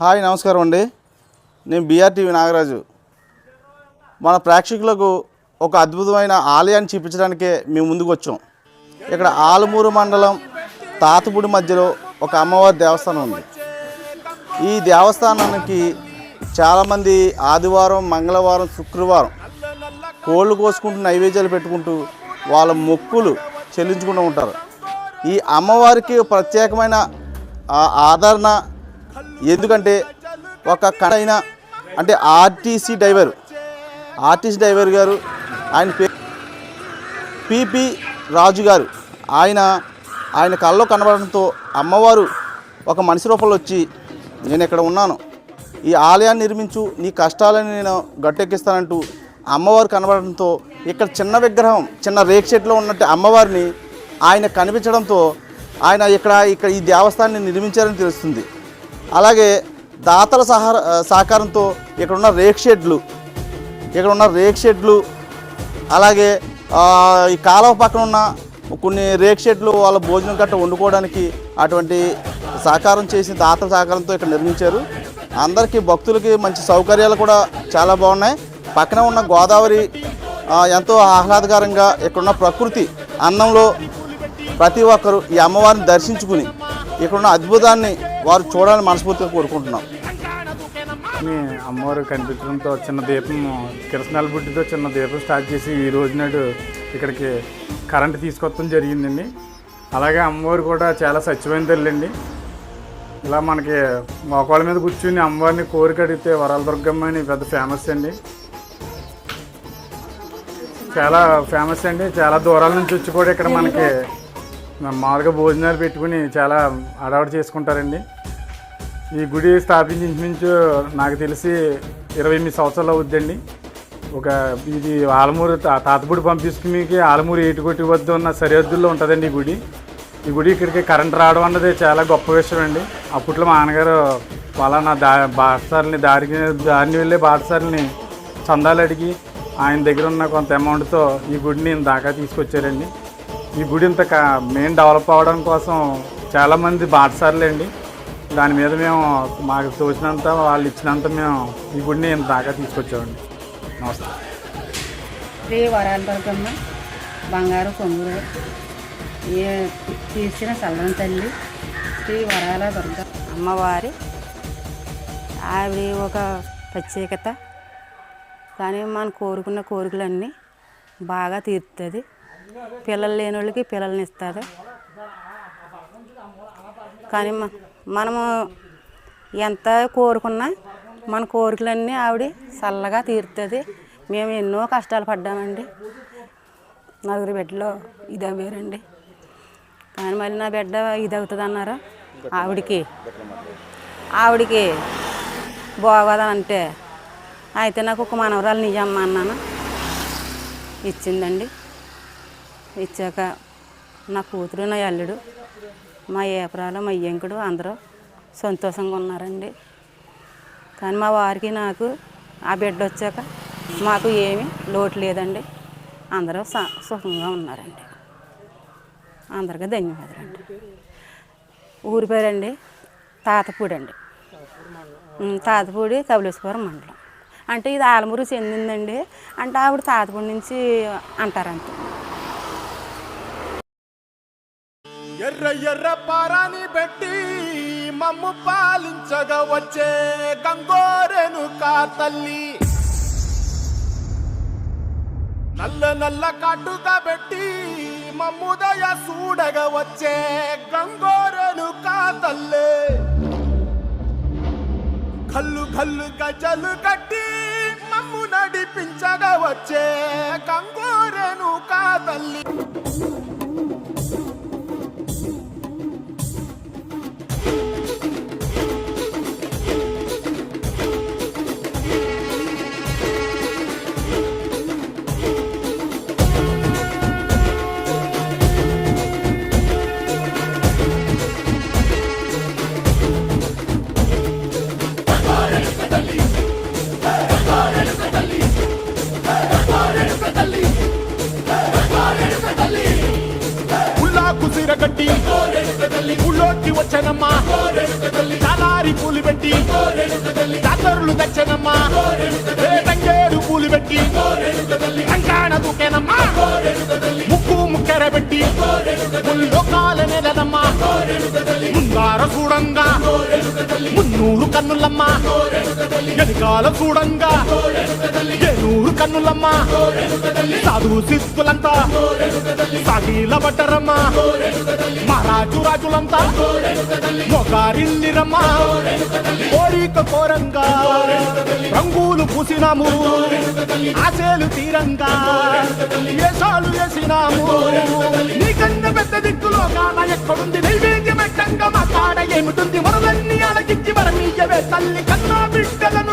Hi నమస్కారం అండి. నేను బీఆర్టీవీ నాగరాజు. మన ప్రేక్షకులకు ఒక అద్భుతమైన ఆలయాన్ని చూపించడానికే మేము ముందుకు వచ్చాం. ఇక్కడ ఆలమూరు మండలం తాతపూడి మధ్యలో ఒక అమ్మవారి దేవస్థానం ఉంది. ఈ దేవస్థానానికి చాలామంది ఆదివారం మంగళవారం శుక్రవారం కోళ్ళు కోసుకుంటూ నైవేద్యాలు పెట్టుకుంటూ వాళ్ళ మొక్కులు చెల్లించుకుంటూ ఉంటారు. ఈ అమ్మవారికి ప్రత్యేకమైన ఆదరణ ఎందుకంటే ఒక కడైన అంటే ఆర్టీసీ డ్రైవర్ ఆర్టీసీ డ్రైవర్ గారు ఆయన పేరు పిపి రాజు గారు ఆయన ఆయన కళ్ళలో కనబడడంతో అమ్మవారు ఒక మనిషి రూపంలో వచ్చి నేను ఇక్కడ ఉన్నాను. ఈ ఆలయాన్ని నిర్మించు నీ కష్టాలని నేను గట్టెక్కిస్తానంటూ అమ్మవారు కనబడడంతో ఇక్కడ చిన్న విగ్రహం చిన్న రేక్ షెడ్లో ఉన్నట్టు అమ్మవారిని ఆయన కనిపించడంతో ఆయన ఇక్కడ ఇక్కడ ఈ దేవస్థానాన్ని నిర్మించారని తెలుస్తుంది. అలాగే దాతల సహార సహకారంతో ఇక్కడ ఉన్న రేక్ షెడ్లు ఇక్కడ ఉన్న రేక్ షెడ్లు అలాగే ఈ కాలువ పక్కన ఉన్న కొన్ని రేక్ షెడ్లు వాళ్ళ భోజనం గట్ట వండుకోవడానికి అటువంటి సహకారం చేసి దాతల సహకారంతో ఇక్కడ నిర్మించారు. అందరికీ భక్తులకి మంచి సౌకర్యాలు కూడా చాలా బాగున్నాయి. పక్కన ఉన్న గోదావరి ఎంతో ఆహ్లాదకరంగా ఇక్కడున్న ప్రకృతి అన్నంలో ప్రతి ఒక్కరు ఈ అమ్మవారిని దర్శించుకుని ఇక్కడున్న అద్భుతాన్ని వారు చూడాలని మనస్ఫూర్తిగా కోరుకుంటున్నాం. అని అమ్మవారు కనిపించడంతో చిన్న దీపం కిరసనాల బుడ్డితో చిన్న దీపం స్టార్ట్ చేసి ఈ రోజు నాడు ఇక్కడికి కరెంట్ తీసుకొస్తాం జరిగిందండి. అలాగే అమ్మవారు కూడా చాలా స్వచ్ఛమైన తల్లండి. ఇలా మనకి మోకాళ్ళ మీద కూర్చుని అమ్మవారిని కోరిక అడిగితే వరాల దుర్గమ్మ అని పెద్ద ఫేమస్ అండి. చాలా ఫేమస్ అండి. చాలా దూరాల నుంచి వచ్చి కూడా ఇక్కడ మనకి మామూలుగా భోజనాలు పెట్టుకుని చాలా అడవాడు చేసుకుంటారండి. ఈ గుడి స్థాపించి ఇంచుమించు నాకు తెలిసి ఇరవై ఎనిమిది సంవత్సరాలు అవుద్దండి. ఒక ఇది ఆలమూరు తా- తాతపూడి పంపించుకునికి ఆలమూరు ఏటుకొట్టి వద్ద ఉన్న సరిహద్దుల్లో ఉంటుందండి ఈ గుడి. ఈ గుడి ఇక్కడికి కరెంట్ రావడం అన్నది చాలా గొప్ప విషయం అండి. అప్పట్లో మా నాన్నగారు పలానా దా బాటసారిని దారికి దారిని వెళ్ళే బాటసారిని చందాలు అడిగి ఆయన దగ్గర ఉన్న కొంత అమౌంట్తో ఈ గుడిని దాకా తీసుకొచ్చారండి. ఈ గుడి ఇంత మెయిన్ డెవలప్ అవ్వడం కోసం చాలామంది బాటసార్లే అండి. దాని మీద మేము మాకు తోచినంత వాళ్ళు ఇచ్చినంత మేము ఈ గుడిని ఇంత దాకా తీసుకొచ్చామండి. నమస్తే. శ్రీ వరాల దుర్గమ్మ బంగారు కొంగురు ఏ తీర్చిన చల్లని తల్లి శ్రీ వరాల దుర్గ. అమ్మవారి ఆవిడ ఒక ప్రత్యేకత. కానీ మనం కోరుకున్న కోరికలన్నీ బాగా తీరుతుంది. పిల్లలు లేని వాళ్ళకి పిల్లల్ని ఇస్తుంది. కానీ మ- మనము ఎంత కోరుకున్నా మన కోరికలన్నీ ఆవిడ చల్లగా తీరుతుంది. మేము ఎన్నో కష్టాలు పడ్డామండి. నలుగురు బిడ్డలో ఇది అవ్వారండి కానీ మళ్ళీ నా బిడ్డ ఇది అవుతుంది అన్నారు ఆవిడకి. ఆవిడకి బాగోదంటే అంటే అయితే నాకు ఒక మనవరాలు నిజమ్మ అన్నాను? ఇచ్చిందండి. ఇచ్చాక నా కూతురు నా అల్లుడు మా ఏపరాలు మా అయ్యంకుడు అందరూ సంతోషంగా ఉన్నారండి. కానీ మా వారికి నాకు ఆ బిడ్డ వచ్చాక మాకు ఏమీ లోటు లేదండి. అందరూ స- సుఖంగా ఉన్నారండి. అందరికీ ధన్యవాదాలు అండి ఊరి పేరండి తాతపూడి అండి తాతపూడి కబలేశ్వరం మండలం. అంటే ఇది ఆలమూరు చెందిందండి. అంటే ఆవిడ తాతపూడి నుంచి అంటారంట ఎర్ర ఎర్ర పారాని పెట్టి మమ్ము పాలించగా వచ్చే గంగోరెను కా తల్లి. నల్ల నల్ల కాటుగా పెట్టి మమ్ముదయ చూడగా వచ్చే గంగోరెను కా తల్లి. కల్లు కల్లు గజలు కట్టి మమ్ము నడిపించగా వచ్చే గంగోరెను కా తల్లి. కట్టి. ఊళ్ళోకి వచ్చనమ్మా. తలారి పూలు పెట్టి. దాతరులు తెచ్చనమ్మా. ఏ తంగేరు పూలు పెట్టి. కంకాణ దూకేనమ్మా. ముక్కు ముక్కెర పెట్టి. లోకాల నెలదమ్మా ముందార చూడంగా. మున్నూరు కన్నులమ్మా. వెనకాల చూడంగా. ఏనూరు కన్నులమ్మా. సాధు శిస్తులంతా సాగిల పడ్డరమ్మా మహారాజు రాజులంతా. మొగారిల్లిరమ్మా. కోరిక కోరంగా. రంగులు పూసినాము. ఆశలు తీరంగా. ఏసాలు వేసినాము. నీకన్నా పెద్ద దిక్కులో కాన ఎక్కడుంది? నైవేద్యం ఎట్టంగా మా కాడ ఏమిటుంది? మనలన్నీ అలగించి వరమీయవే తల్లి కన్నా బిడ్డల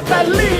కాపాడవే తల్లి